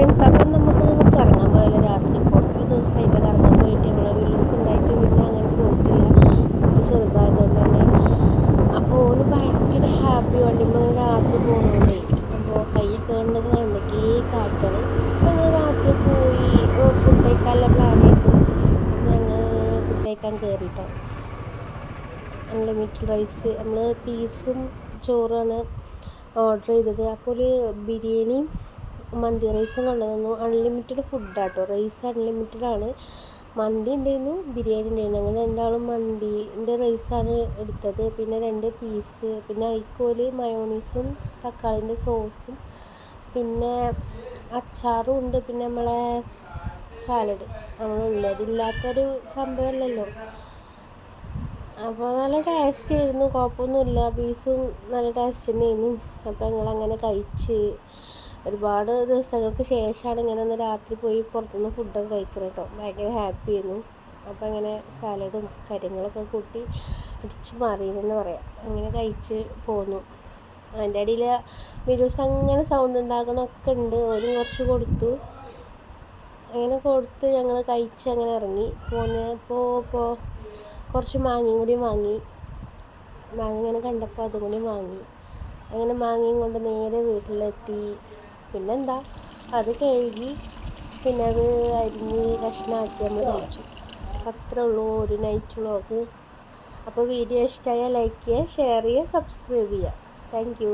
Friends അപ്പം നമുക്ക് കറങ്ങാൻ പോയാലോ രാത്രി? കുറേ ദിവസമായിട്ട് കറങ്ങാൻ പോയിട്ട് ഇവിടെ വീഡിയോസ് ഉണ്ടായിട്ട് പിന്നെ അങ്ങനെ പോയിട്ടില്ല കുട്ടി ചെറുതായതുകൊണ്ട് തന്നെ അപ്പോൾ ഓന് ഭയങ്കര ഹാപ്പി വണ്ടി. വണ്ടിമ്പോൾ രാത്രി പോകുന്നുണ്ടേ അപ്പോൾ കയ്യൊക്കെ കണ്ടൊക്കെ എന്തൊക്കെ കാറ്റാണ്. അപ്പോൾ ഞങ്ങൾ രാത്രി പോയി. ഫുഡ് കഴിക്കാനുള്ള പ്ലാൻ ചെയ്തു ഞങ്ങൾ ഫുഡ് കഴിക്കാൻ കയറിട്ടോ അൺലിമിറ്റഡ് റൈസ് നമ്മൾ പീസും ചോറാണ് ഓർഡർ ചെയ്തത്. അപ്പോൾ ഒരു ബിരിയാണിയും മന്തി റൈസ് കൊണ്ടുവന്നു. അൺലിമിറ്റഡ് ഫുഡ് ആട്ടോ. റൈസ് അൺലിമിറ്റഡ് ആണ്. മന്തി ഉണ്ടായിരുന്നു ബിരിയാണി ഉണ്ടായിരുന്നു ഞങ്ങൾ രണ്ടാളും മന്തിന്റെ റൈസാണ് എടുത്തത്. പിന്നെ രണ്ട് പീസ് പിന്നെ ഐക്കോൽ മയോണീസും തക്കാളിന്റെ സോസും പിന്നെ അച്ചാറും ഉണ്ട്. പിന്നെ നമ്മളെ സാലഡ് നമ്മളുള്ളതില്ലാത്തൊരു സംഭവമല്ലല്ലോ അപ്പോൾ നല്ല ടേസ്റ്റ് ആയിരുന്നു. കുഴപ്പമൊന്നുമില്ല പീസും നല്ല ടേസ്റ്റ് തന്നെയായിരുന്നു. അപ്പോൾ ഞങ്ങളങ്ങനെ കഴിച്ച് ഒരുപാട് ദിവസങ്ങൾക്ക് ശേഷമാണ് ഇങ്ങനെ ഒന്ന് രാത്രി പോയി പുറത്തുനിന്ന് ഫുഡൊക്കെ കഴിക്കുന്നത് കേട്ടോ. ഭയങ്കര ഹാപ്പി ആയിരുന്നു. അപ്പോൾ അങ്ങനെ സാലഡും കാര്യങ്ങളൊക്കെ കൂട്ടി അടിച്ച് മാറിയെന്ന് പറയാം. അങ്ങനെ കഴിച്ച് പോന്നു. അതിന്റെ ഇടയിൽ വീഡിയോസ് അങ്ങനെ സൗണ്ട് ഉണ്ടാക്കണമൊക്കെ ഉണ്ട്. ഒരു കുറച്ച് കൊടുത്തു. അങ്ങനെ കൊടുത്ത് ഞങ്ങൾ കഴിച്ച് അങ്ങനെ ഇറങ്ങി. പോന്നപ്പോൾ ഇപ്പോൾ കുറച്ച് മാങ്ങയും കൂടി വാങ്ങി. മാങ്ങ ഇങ്ങനെ കണ്ടപ്പോൾ അതും കൂടി വാങ്ങി. അങ്ങനെ മാങ്ങയും കൊണ്ട് നേരെ വീട്ടിലെത്തി. പിന്നെന്താ? അത് കഴുകി പിന്നെ അത് അരിഞ്ഞ് കഷ്ണമാക്കി നമ്മൾ കഴിച്ചു അത്രേ ഉള്ളൂ ഒരു നൈറ്റ് വ്ളോഗ് അപ്പോൾ വീഡിയോ ഇഷ്ടമായാൽ ലൈക്ക് ചെയ്യുക ഷെയർ ചെയ്യുക സബ്സ്ക്രൈബ് ചെയ്യുക. താങ്ക്